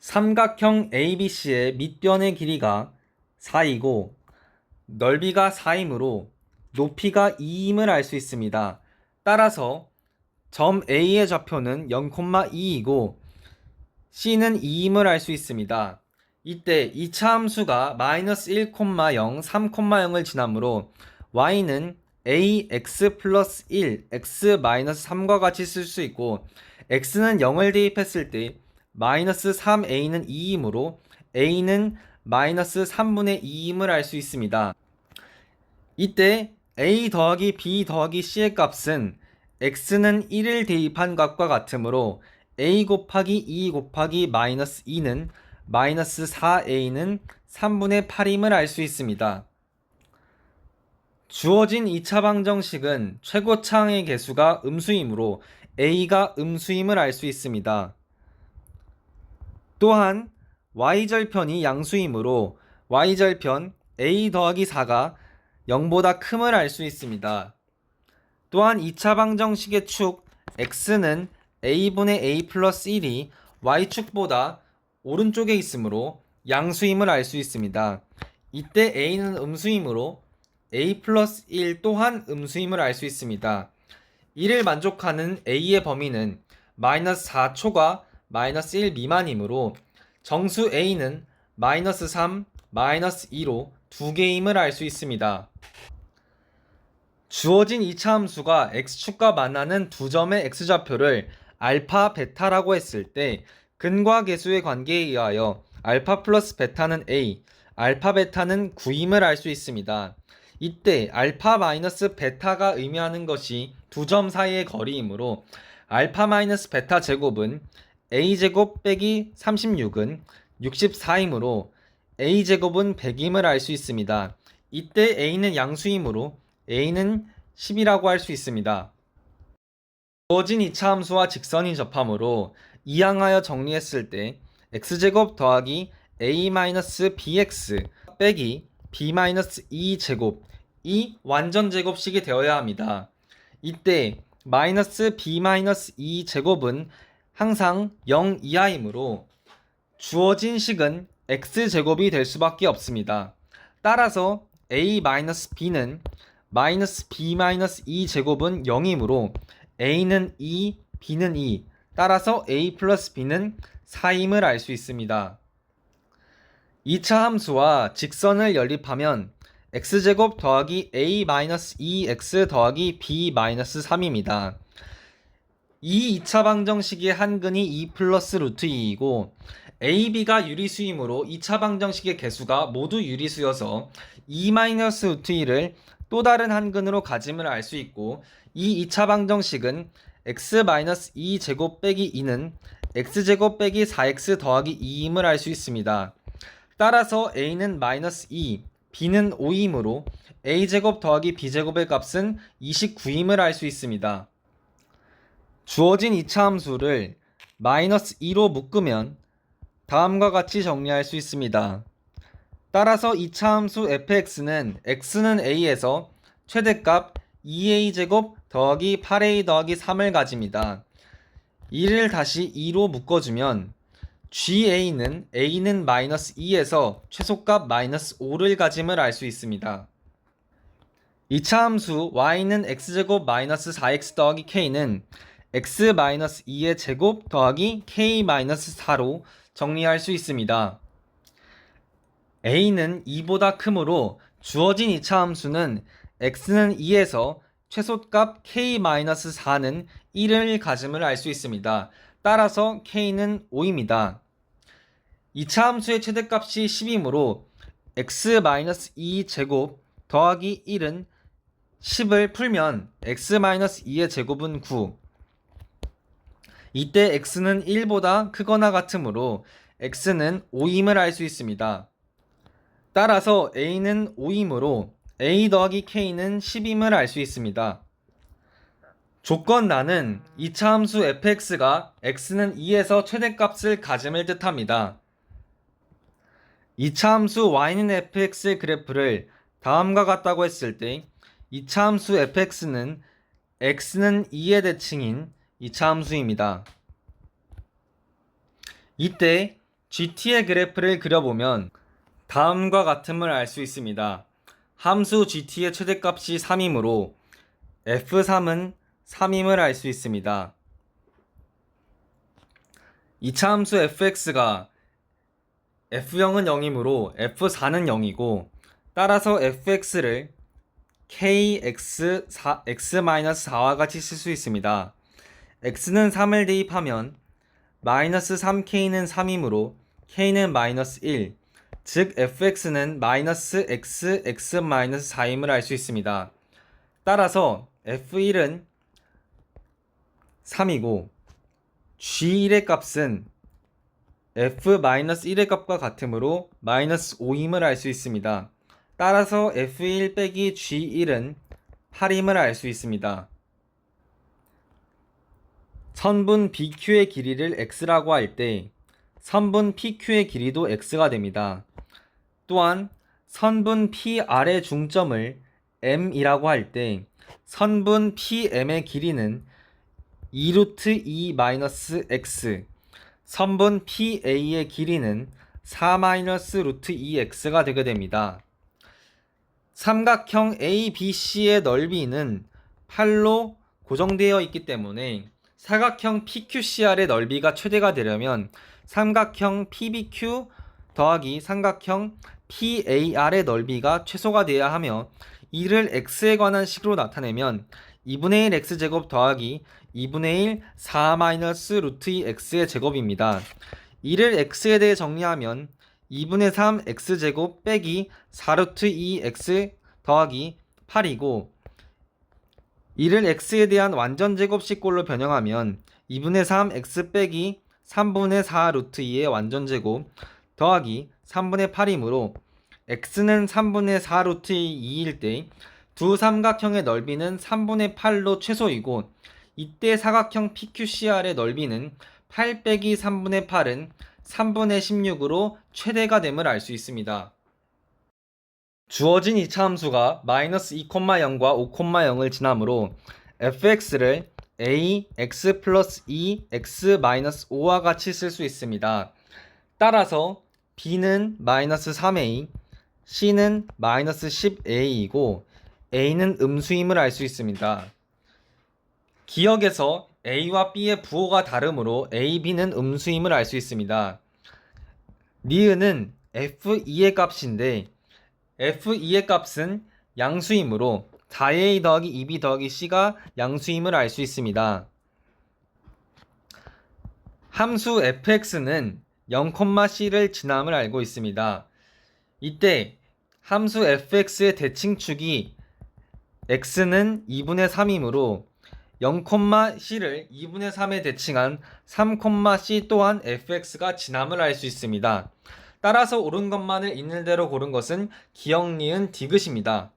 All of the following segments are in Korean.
삼각형 ABC의 밑변의 길이가 4이고 넓이가 4이므로 높이가 2임을 알 수 있습니다. 따라서 점 A의 좌표는 0,2이고 C는 2임을 알 수 있습니다. 이때 2차 함수가 마이너스 1,0, 3,0을 지나므로 y는 ax 플러스 1, x 마이너스 3과 같이 쓸 수 있고 x는 0을 대입했을 때 마이너스 3a는 2이므로 a는 마이너스 3분의 2임을 알 수 있습니다. 이때 a 더하기 b 더하기 c의 값은 x는 1을 대입한 값과 같으므로 a 곱하기 2 곱하기 마이너스 2는 마이너스 4a는 3분의 8임을 알 수 있습니다. 주어진 2차 방정식은 최고차항의 개수가 음수이므로 a가 음수임을 알 수 있습니다. 또한 y절편이 양수이므로 y절편 a 더하기 4가 0보다 큼을 알 수 있습니다. 또한 2차 방정식의 축 x는 a분의 a 플러스 1이 y축보다 오른쪽에 있으므로 양수임을 알 수 있습니다. 이때 a는 음수이므로 a 플러스 1 또한 음수임을 알 수 있습니다. 이를 만족하는 a의 범위는 마이너스 4초가 마이너스 1 미만이므로 정수 a는 마이너스 3, 마이너스 2로 두 개임을 알 수 있습니다. 주어진 2차 함수가 x축과 만나는 두 점의 x좌표를 알파, 베타라고 했을 때 근과 계수의 관계에 의하여 알파 플러스 베타는 a, 알파 베타는 9임을 알 수 있습니다. 이때 알파 마이너스 베타가 의미하는 것이 두 점 사이의 거리이므로 알파 마이너스 베타 제곱은 a 제곱 빼기 36은 64이므로 a 제곱은 100임을 알 수 있습니다. 이때 a는 양수이므로 a는 10이라고 할 수 있습니다. 주어진 2차 함수와 직선이 접하므로 이항하여 정리했을 때 x제곱 더하기 a-bx 빼기 b-2제곱 이 완전 제곱식이 되어야 합니다. 이때 마이너스 b-2 제곱은 항상 0 이하이므로 주어진 식은 x 제곱이 될 수밖에 없습니다. 따라서 a-b는 마이너스 b-2 제곱은 0이므로 a는 2, b는 2, 따라서 a 플러스 b는 4임을 알 수 있습니다. 2차 함수와 직선을 연립하면 x제곱 더하기 a-2x 더하기 b-3입니다. 이 2차 방정 식의 한근이 2 플러스 루트 2이고 ab가 유리수이므로 2차 방정식의 개수가 모두 유리수여서 2 마이너스 루트 2를 또 다른 한근으로 가짐을 알 수 있고 이 2차 방정식은 x 마이너스 2 제곱 빼기 2는 x 제곱 빼기 4x 더하기 2임을 알 수 있습니다. 따라서 a는 마이너스 2, b는 5이므로 a제곱 더하기 b제곱의 값은 29임을 알 수 있습니다. 주어진 2차 함수를 마이너스 2로 묶으면 다음과 같이 정리할 수 있습니다. 따라서 2차 함수 fx는 x는 a에서 최대값 2a제곱 더하기 8a 더하기 3을 가집니다. 이를 다시 2로 묶어주면 GA는 A는 마이너스 2에서 최소값 마이너스 5를 가짐을 알 수 있습니다. 2차 함수 y는 x제곱 마이너스 4x 더하기 k는 x 마이너스 2의 제곱 더하기 k 마이너스 4로 정리할 수 있습니다. a는 2보다 크므로 주어진 2차 함수는 x는 2에서 최소값 k-4는 1을 가짐을 알 수 있습니다. 따라서 k는 5입니다. 2차 함수의 최대값이 10이므로 x-2 제곱 더하기 1은 10을 풀면 x-2의 제곱은 9. 이때 x는 1보다 크거나 같으므로 x는 5임을 알 수 있습니다. 따라서 a는 5이므로 a 더하기 k는 10임을 알 수 있습니다. 조건 나는 2차 함수 fx가 x는 2에서 최대값을 가짐을 뜻합니다. 2차 함수 y는 fx의 그래프를 다음과 같다고 했을 때 2차 함수 fx는 x는 2의 대칭인 2차 함수입니다. 이때 GT의 그래프를 그려보면 다음과 같음을 알 수 있습니다. 함수 GT의 최대값이 3이므로 F3은 3임을 알 수 있습니다. 2차 함수 fx가 f0은 0이므로 f4는 0이고 따라서 fx를 kx4, x-4와 같이 쓸 수 있습니다. X는 3을 대입하면 마이너스 3k는 3이므로 k는 마이너스 1, 즉 fx는 마이너스 x, x 마이너스 4임을 알 수 있습니다. 따라서 f1은 3이고 g1의 값은 f-1의 값과 같으므로 마이너스 5임을 알 수 있습니다. 따라서 f1 빼기 g1은 8임을 알 수 있습니다. 선분 BQ의 길이를 x라고 할 때 선분 PQ의 길이도 x가 됩니다. 또한 선분 PR의 중점을 m이라고 할 때 선분 PM의 길이는 2루트 2 마이너스 x 선분 PA의 길이는 4 마이너스 루트 2x가 되게 됩니다. 삼각형 ABC의 넓이는 8로 고정되어 있기 때문에 사각형 PQCR의 넓이가 최대가 되려면 삼각형 PBQ 더하기 삼각형 PAR의 넓이가 최소가 되어야 하며 이를 x에 관한 식으로 나타내면 2분의 1 x제곱 더하기 2분의 1 4 마이너스 루트 2 x의 제곱입니다. 이를 x에 대해 정리하면 2분의 3 x제곱 빼기 4 루트 2 x 더하기 8이고 이를 x에 대한 완전 제곱식꼴로 변형하면 2분의 3 x 빼기 3분의 4 루트 2의 완전 제곱 더하기 3분의 8이므로 x는 3분의 4 루트 2일 때 두 삼각형의 넓이는 3분의 8로 최소이고 이때 사각형 PQCR의 넓이는 8 빼기 3분의 8은 3분의 16으로 최대가 됨을 알 수 있습니다. 주어진 이 차 함수가 마이너스 2,0과 5,0을 지나므로 fx를 a x 플러스 2 x 마이너스 5와 같이 쓸 수 있습니다. 따라서 b는 마이너스 3a, c는 마이너스 10a이고 a는 음수임을 알 수 있습니다. 기억에서 a와 b의 부호가 다르므로 a, b는 음수임을 알 수 있습니다. 니은은 f2의 값인데 f2의 값은 양수이므로 4a 더하기 2b 더하기 c가 양수임을 알 수 있습니다. 함수 fx는 0,c를 지남을 알고 있습니다. 이때 함수 fx의 대칭축이 x는 2분의 3이므로 0,c를 2분의 3에 대칭한 3,c 또한 fx가 지남을 알 수 있습니다. 따라서 옳은 것만을 있는 대로 고른 것은 기억, 니은, 디귿입니다.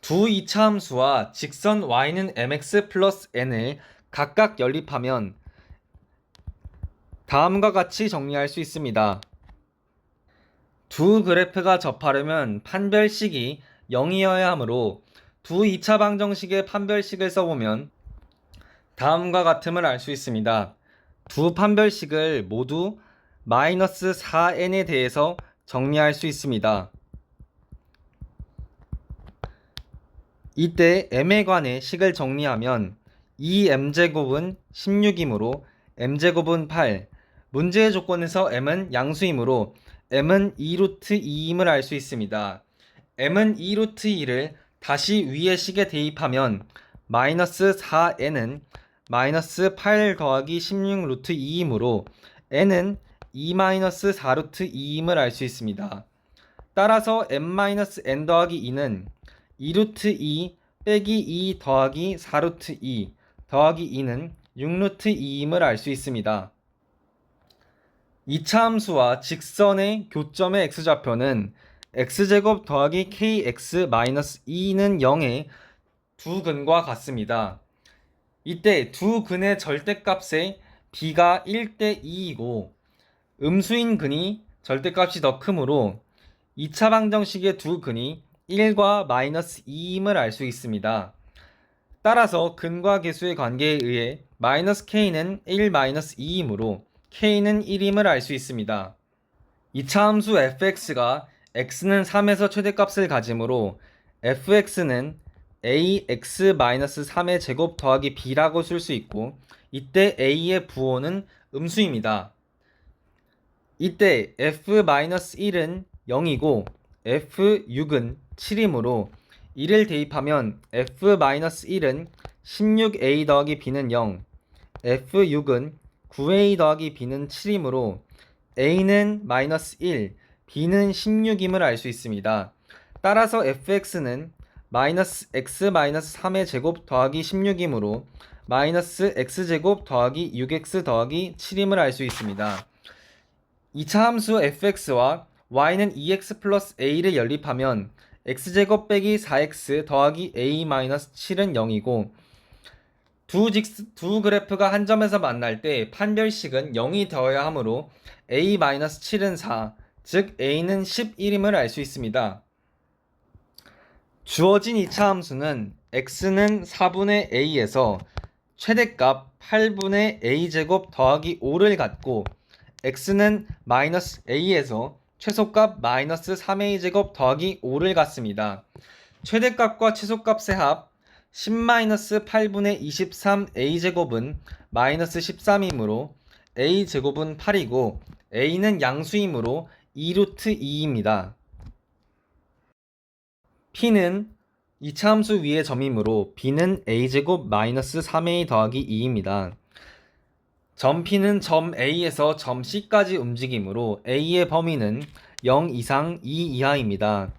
두 이차 함수와 직선 y는 mx 플러스 n을 각각 연립하면 다음과 같이 정리할 수 있습니다. 두 그래프가 접하려면 판별식이 0이어야 하므로 두 2차 방정식의 판별식을 써보면 다음과 같음을 알 수 있습니다. 두 판별식을 모두 마이너스 4n에 대해서 정리할 수 있습니다. 이때 m에 관해 식을 정리하면 2m제곱은 16이므로 m제곱은 8, 문제의 조건에서 m은 양수이므로 m은 2루트 2임을 알 수 있습니다. m은 2루트 2를 다시 위의 식에 대입하면 마이너스 4n은 마이너스 8 더하기 16 루트 2이므로 n은 2 마이너스 4 루트 2임을 알 수 있습니다. 따라서 m 마이너스 n 더하기 2는 2 루트 2 빼기 2 더하기 4 루트 2 더하기 2는 6 루트 2임을 알 수 있습니다. 2차 함수와 직선의 교점의 x좌표는 x제곱 더하기 kx 마이너스 2는 0의 두 근과 같습니다. 이때 두 근의 절대값의 b가 1대 2이고 음수인 근이 절대값이 더 크므로 2차 방정식의 두 근이 1과 마이너스 2임을 알 수 있습니다. 따라서 근과 계수의 관계에 의해 마이너스 k는 1 마이너스 2이므로 k는 1임을 알 수 있습니다. 2차 함수 fx가 x는 3에서 최대값을 가지므로 fx는 ax-3의 제곱 더하기 b라고 쓸 수 있고 이때 a의 부호는 음수입니다. 이때 f-1은 0이고 f6은 7이므로 1을 대입하면 f-1은 16a 더하기 b는 0, f6은 9a 더하기 b는 7이므로 a는 마이너스 1, b는 16임을 알 수 있습니다. 따라서 fx는 마이너스 x 마이너스 3의 제곱 더하기 16이므로 마이너스 x제곱 더하기 6x 더하기 7임을 알 수 있습니다. 2차 함수 fx와 y는 2x 플러스 a를 연립하면 x제곱 빼기 4x 더하기 a 마이너스 7은 0이고 두, 직스, 두 그래프가 한 점에서 만날 때 판별식은 0이 되어야 하므로 a 마이너스 7은 4, 즉 a는 11임을 알 수 있습니다. 주어진 2차 함수는 x는 4분의 a에서 최대값 8분의 a제곱 더하기 5를 갖고 x는 마이너스 a에서 최소값 마이너스 3a제곱 더하기 5를 갖습니다. 최대값과 최소값의 합 10-8분의 23a제곱은 마이너스 13이므로 a제곱은 8이고 a는 양수이므로 2루트 2입니다. p는 2차 함수 위의 점이므로 b는 a제곱 마이너스 3a 더하기 2입니다. 점 P는 점 A에서 점 C까지 움직이므로 A의 범위는 0 이상 2 이하입니다.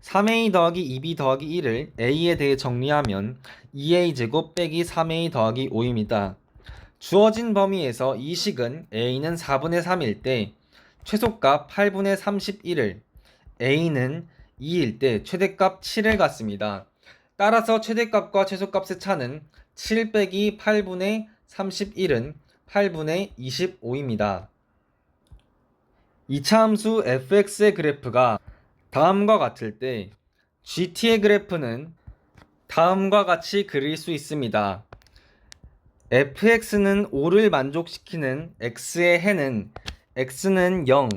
3A 더하기 2B 더하기 1을 A에 대해 정리하면 2A 제곱 빼기 3A 더하기 5입니다. 주어진 범위에서 이 식은 A는 4분의 3일 때 최소값 8분의 31을 A는 2일 때 최대값 7을 갖습니다. 따라서 최대값과 최소값의 차는 7 빼기 8분의 31은 8분의 25입니다. 2차 함수 fx의 그래프가 다음과 같을 때 gt의 그래프는 다음과 같이 그릴 수 있습니다. fx는 5를 만족시키는 x의 해는 x는 0,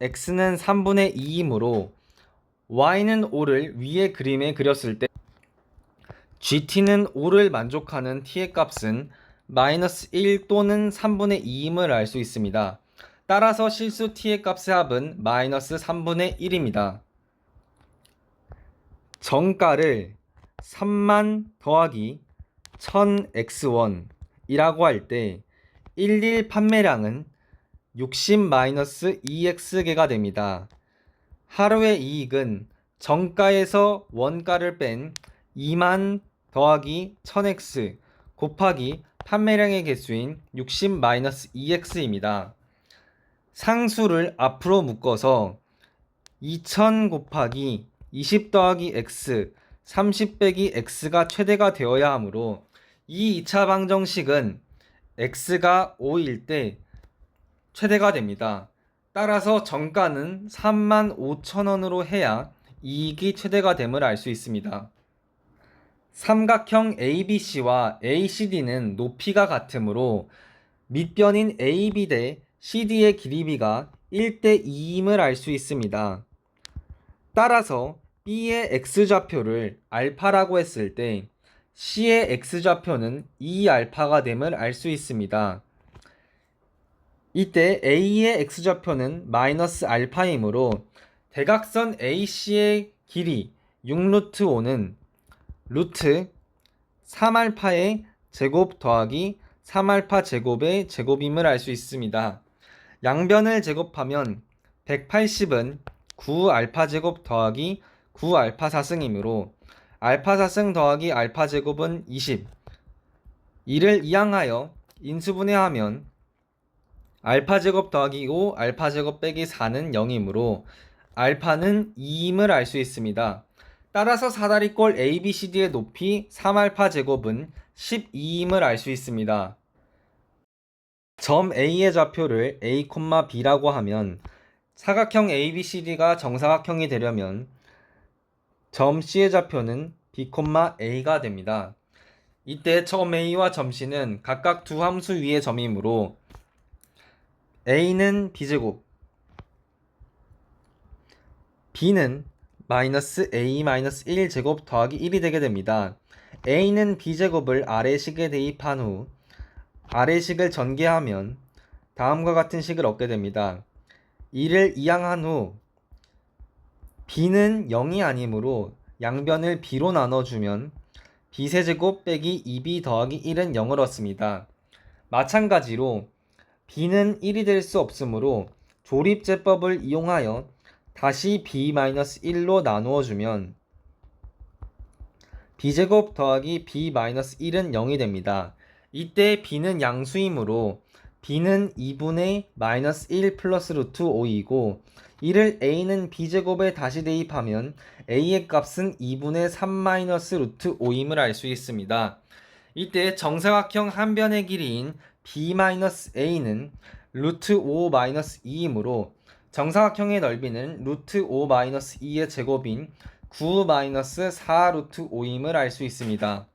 x는 3분의 2이므로 y는 5를 위의 그림에 그렸을 때 gt는 5를 만족하는 t의 값은 마이너스 1 또는 3분의 2임을 알 수 있습니다. 따라서 실수 t의 값의 합은 마이너스 3분의 1입니다. 정가를 3만 더하기 1000x1이라고 할 때 11 판매량은 60 마이너스 2x개가 됩니다. 하루의 이익은 정가에서 원가를 뺀 2만 더하기 1000x 곱하기 판매량의 개수인 60-2x입니다. 상수를 앞으로 묶어서 2000 곱하기 20 더하기 x 30 빼기 x가 최대가 되어야 하므로 이 2차 방정식은 x가 5일 때 최대가 됩니다. 따라서 정가는 35,000원으로 해야 이익이 최대가 됨을 알 수 있습니다. 삼각형 ABC와 ACD는 높이가 같으므로 밑변인 AB 대 CD의 길이비가 1대 2임을 알 수 있습니다. 따라서 B의 X좌표를 알파라고 했을 때 C의 X좌표는 2알파가 됨을 알 수 있습니다. 이때 A의 X좌표는 마이너스 알파이므로 대각선 AC의 길이 6루트 5는 루트 3알파의 제곱 더하기 3알파 제곱의 제곱임을 알 수 있습니다. 양변을 제곱하면 180은 9알파 제곱 더하기 9알파 4승이므로 알파 4승 더하기 알파 제곱은 20. 이를 이항하여 인수분해하면 알파 제곱 더하기 5 알파 제곱 빼기 4는 0이므로 알파는 2임을 알 수 있습니다. 따라서 사다리꼴 ABCD의 높이 3알파 제곱은 12임을 알 수 있습니다. 점 A의 좌표를 A, B라고 하면 사각형 ABCD가 정사각형이 되려면 점 C의 좌표는 B, A가 됩니다. 이때 점 A와 점 C는 각각 두 함수 위의 점이므로 a는 b제곱 b는 마이너스 a 마이너스 1 제곱 더하기 1이 되게 됩니다. a는 b제곱을 아래식에 대입한 후 아래식을 전개하면 다음과 같은 식을 얻게 됩니다. 이를 이항한 후 b는 0이 아니므로 양변을 b로 나눠주면 b세제곱 빼기 2b 더하기 1은 0을 얻습니다. 마찬가지로 b는 1이 될 수 없으므로 조립제법을 이용하여 다시 b-1로 나누어 주면 b제곱 더하기 b-1은 0이 됩니다. 이때 b는 양수이므로 b는 2분의 마이너스 1 플러스 루트 5이고 이를 a는 b제곱에 다시 대입하면 a의 값은 2분의 3 마이너스 루트 5임을 알 수 있습니다. 이때 정사각형 한 변의 길이인 b 마이너스 a는 루트 5 마이너스 2이므로 정사각형의 넓이는 루트 5 마이너스 2의 제곱인 9 마이너스 4 루트 5임을 알 수 있습니다.